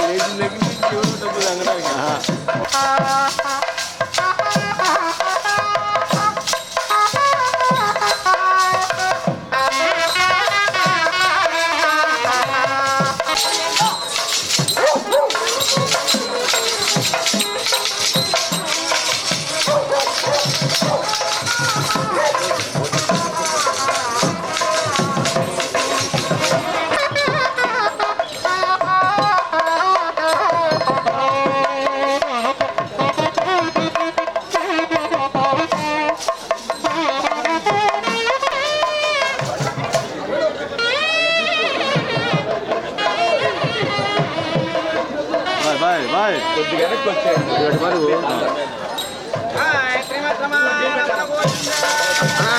లేచి లేచి డబ్బులు అంగడానికి కొద్దిగా వెనక్కి వచ్చేయండి. అలా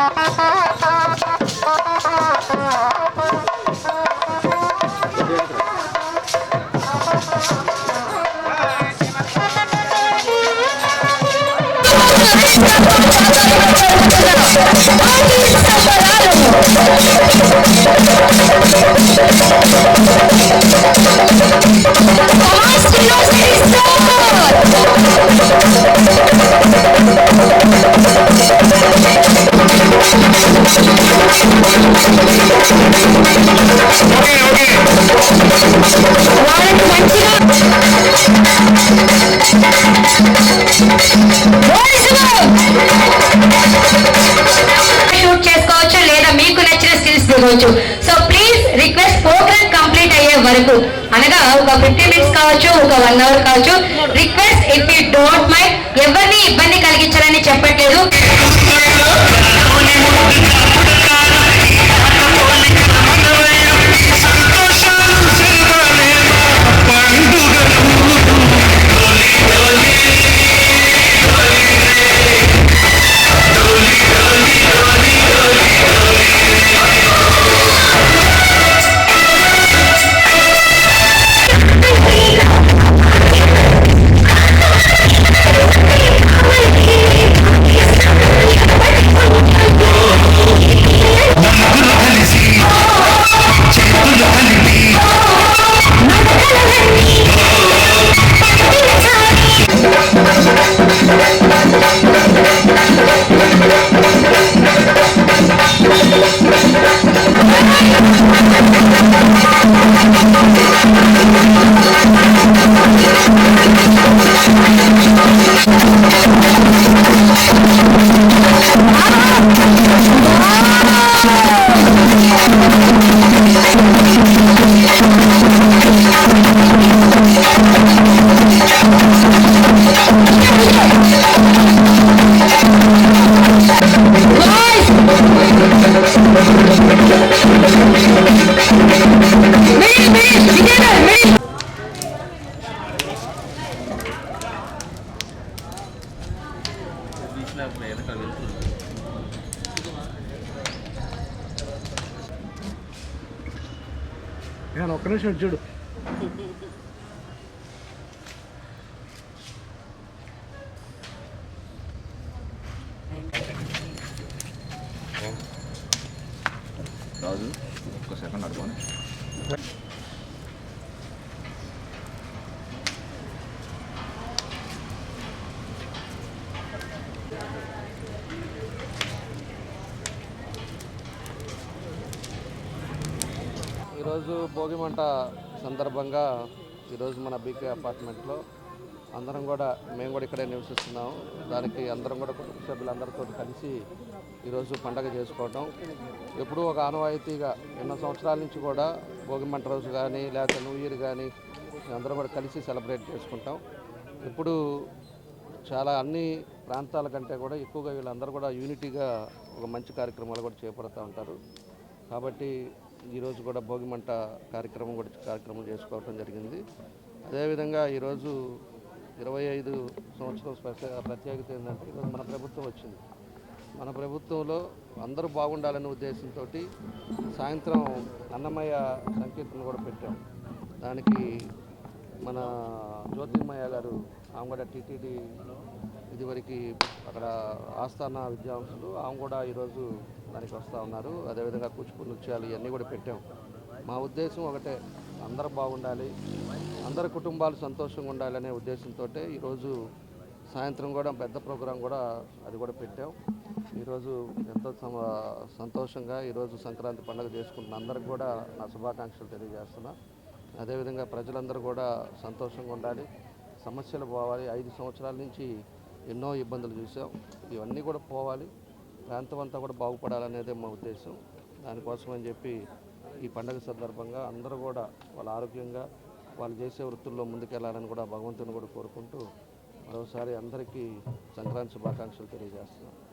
Самая серьезная история! 여기 여기. అయ్యే వరకు. అనగా ఒక ఫిఫ్టీ మినిట్స్ కావచ్చు ఒక వన్ అవర్ కావచ్చు. Request if you don't mind ఎవరిని ఇబ్బంది కలిగించాలని చెప్పట్లేదు? నేను ఒక్క నిమిషం చూడు. రాజు ఒక్క సెకండ్ అడుగుని ఈరోజు భోగిమంట సందర్భంగా ఈరోజు మన బీకే అపార్ట్మెంట్లో అందరం కూడా మేము కూడా ఇక్కడే నివసిస్తున్నాము. దానికి అందరం కూడా కుటుంబ సభ్యులందరితో కలిసి ఈరోజు పండగ చేసుకోవటం. ఎప్పుడూ ఒక ఆనవాయితీగా ఎన్నో సంవత్సరాల నుంచి కూడా భోగిమంట రోజు కానీ లేకపోతే న్యూ ఇయర్ కానీ అందరం కూడా కలిసి సెలబ్రేట్ చేసుకుంటాం. ఇప్పుడు చాలా అన్ని ప్రాంతాల కంటే కూడా ఎక్కువగా వీళ్ళందరూ కూడా యూనిటీగా ఒక మంచి కార్యక్రమాలు కూడా చేపడుతూ ఉంటారు. కాబట్టి ఈరోజు కూడా భోగిమంట కార్యక్రమం కూడా కార్యక్రమం చేసుకోవటం జరిగింది. అదేవిధంగా ఈరోజు ఇరవై ఐదు సంవత్సరం ప్రత్యేకత ఏంటంటే ఈరోజు మన ప్రభుత్వం వచ్చింది. మన ప్రభుత్వంలో అందరూ బాగుండాలనే ఉద్దేశంతో సాయంత్రం అన్నమయ్య సంకీర్తన కూడా పెట్టాం. దానికి మన జ్యోతిర్మయ్య గారు ఆమె కూడా టీటీడీ ఇదివరకు అక్కడ ఆస్థాన విద్యాంశులు ఆమె కూడా ఈరోజు దానికి వస్తూ ఉన్నారు. అదేవిధంగా కూచిపూడి నృత్యాలు ఇవన్నీ కూడా పెట్టాం. మా ఉద్దేశం ఒకటే అందరూ బాగుండాలి అందరి కుటుంబాలు సంతోషంగా ఉండాలనే ఉద్దేశంతో ఈరోజు సాయంత్రం కూడా పెద్ద ప్రోగ్రాం కూడా అది కూడా పెట్టాం. ఈరోజు ఎంతో సంతోషంగా ఈరోజు సంక్రాంతి పండుగ చేసుకుంటున్న అందరికి కూడా నా శుభాకాంక్షలు తెలియజేస్తున్నా. అదేవిధంగా ప్రజలందరూ కూడా సంతోషంగా ఉండాలి. సమస్యలు పోవాలి. ఐదు సంవత్సరాల నుంచి ఎన్నో ఇబ్బందులు చూసాం. ఇవన్నీ కూడా పోవాలి. ప్రాంతం అంతా కూడా బాగుపడాలనేదే మా ఉద్దేశం. దానికోసం అని చెప్పి ఈ పండుగ సందర్భంగా అందరూ కూడా వాళ్ళ ఆరోగ్యంగా వాళ్ళు చేసే వృత్తుల్లో ముందుకెళ్ళాలని కూడా భగవంతుని కూడా కోరుకుంటూ మరోసారి అందరికీ సంక్రాంతి శుభాకాంక్షలు తెలియజేస్తున్నాం.